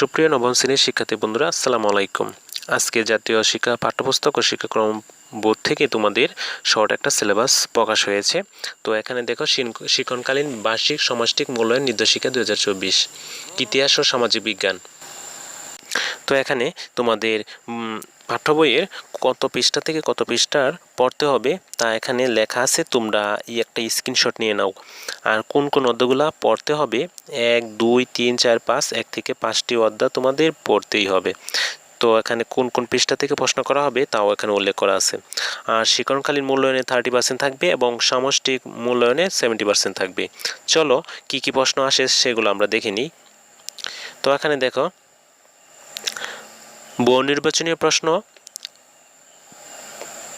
সুপ্রিয় নবম শ্রেণির শিক্ষার্থী বন্ধুরা, আসসালামু আলাইকুম। আজকে জাতীয় শিক্ষা পাঠ্যপুস্তক ও শিক্ষাক্রম বোর্ড থেকে তোমাদের শর্ট একটা সিলেবাস প্রকাশ হয়েছে। তো এখানে দেখো শিক্ষণকালীন বার্ষিক সমাজটিক মূল্যায়ন নির্দেশিকা দু হাজার চব্বিশ। ইতিহাস ও সামাজিক বিজ্ঞান তো এখানে তোমাদের পাঠ্য বইয়ের কত পৃষ্ঠা থেকে কত পৃষ্ঠার পড়তে হবে তা এখানে লেখা আছে। তোমরা এই একটা স্ক্রিনশট নিয়ে নাও। আর কোন কোন অধ্যায়গুলো পড়তে হবে? এক, দুই, তিন, চার, পাঁচ, এক থেকে পাঁচটি অধ্যায় তোমাদের পড়তেই হবে। তো এখানে কোন কোন পৃষ্ঠা থেকে প্রশ্ন করা হবে তাও এখানে উল্লেখ করা আছে। আর শিক্ষণকালীন মূল্যায়নে থার্টি পার্সেন্ট থাকবে এবং সামষ্টিক মূল্যায়নে সেভেন্টি পার্সেন্ট থাকবে। চলো কি কি প্রশ্ন আসে সেগুলো আমরা দেখে নিই। তো এখানে দেখো বহু নির্বাচনীয় প্রশ্ন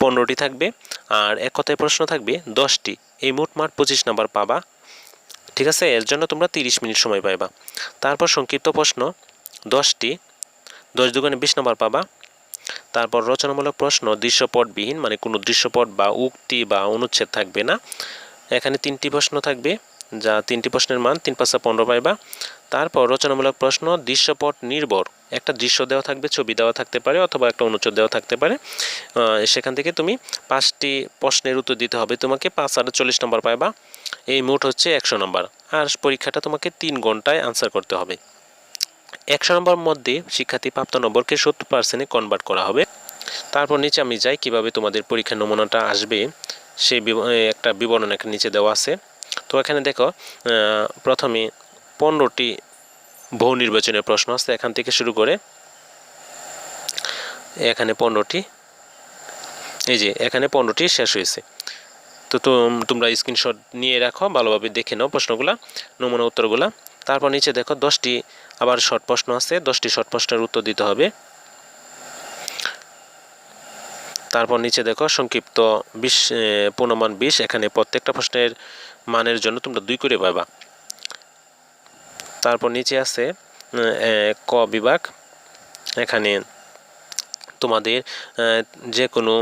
পনেরোটি থাকবে আর এক কথায় প্রশ্ন থাকবে দশটি। এই মোট মাঠ পঁচিশ নাম্বার পাবা। ঠিক আছে? এর জন্য তোমরা তিরিশ মিনিট সময় পাইবা। তারপর সংক্ষিপ্ত প্রশ্ন, দশটি। দশ দুগুণে বিশ নাম্বার পাবা। তারপর রচনামূলক প্রশ্ন, দৃশ্যপটবিহীন মানে কোনো দৃশ্যপট বা উক্তি বা অনুচ্ছেদ থাকবে না। এখানে তিনটি প্রশ্ন থাকবে। যা তিনটি প্রশ্নের মান, তিন পাঁচটা পনেরো পাইবা। তারপর রচনামূলক প্রশ্ন, দৃশ্যপট নির্ভর। একটা দৃশ্য দেওয়া থাকবে, ছবি দেওয়া থাকতে পারে, অথবা একটা অনুচ্ছেদ দেওয়া থাকতে পারে। সেখান থেকে তুমি পাঁচটি প্রশ্নের উত্তর দিতে হবে। তোমাকে পাঁচ আর চল্লিশ নম্বর পাইবা। এই মোট হচ্ছে একশো নম্বর। আর পরীক্ষাটা তোমাকে তিন ঘন্টায় আনসার করতে হবে। একশো নম্বর মধ্যে শিক্ষার্থী প্রাপ্ত নম্বরকে সত্তর পার্সেন্টে কনভার্ট করা হবে। তারপর নিচে আমি যাই, কীভাবে তোমাদের পরীক্ষার নমুনাটা আসবে, সেই একটা বিবরণ একটা নিচে দেওয়া আছে। তো এখানে দেখো প্রথমে পনেরোটি বহু নির্বাচনের প্রশ্ন আছে। এখান থেকে শুরু করে এখানে পনেরোটি, এই যে এখানে পনেরোটি শেষ হয়েছে। তো তোম- তোমরা স্ক্রিনশট নিয়ে রাখো, ভালোভাবে দেখে নাও প্রশ্নগুলা, নমুনা উত্তরগুলা। তারপর নিচে দেখো দশটি আবার শর্ট প্রশ্ন আছে। দশটি শর্ট প্রশ্নের উত্তর দিতে হবে। তারপর নিচে দেখো, সংক্ষিপ্ত বিশ পূর্ণমান বিশ, এখানে প্রত্যেকটা প্রশ্নের মানের জন্য তোমরা দুই করে পাবা। তারপর নিচে আছে ক বিভাগ, এখানে তোমাদের যে কোনো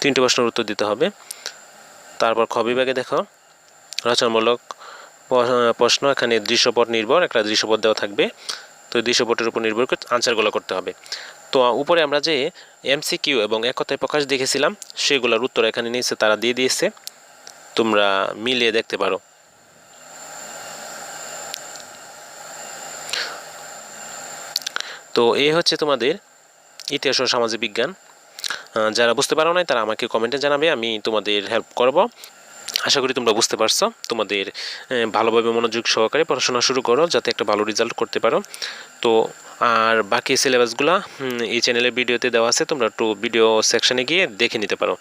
তিনটে প্রশ্নের উত্তর দিতে হবে। তারপর খ বিভাগে দেখো, রচনামূলক প্রশ্ন, এখানে দৃশ্যপট নির্ভর, একটা দৃশ্যপট দেওয়া থাকবে। তো দৃশ্যপটের উপর নির্ভর করে আনসারগুলো করতে হবে। তো উপরে আমরা যে এমসিকিউ এবং এক কথায় প্রকাশ দেখেছিলাম, সেগুলোর উত্তর এখানে নিচে তারা দিয়ে দিয়েছে। তোমরা মিলিয়ে দেখতে পারো। তো এই হচ্ছে তোমাদের ইতিহাস ও সামাজিক বিজ্ঞান যারা বুঝতে পারো নাই, তারা আমাকে কমেন্টে জানাবে, আমি তোমাদের হেল্প করব। আশা করি তোমরা বুঝতে পারছ। তোমাদের ভালোভাবে মনোযোগ সহকারে পড়াশোনা শুরু করো, যাতে একটা ভালো রেজাল্ট করতে পারো। তো, আর বাকি সিলেবাসগুলো এই চ্যানেলের ভিডিওতে দেওয়া আছে, তোমরা একটু ভিডিও সেকশানে গিয়ে দেখে নিতে পারো।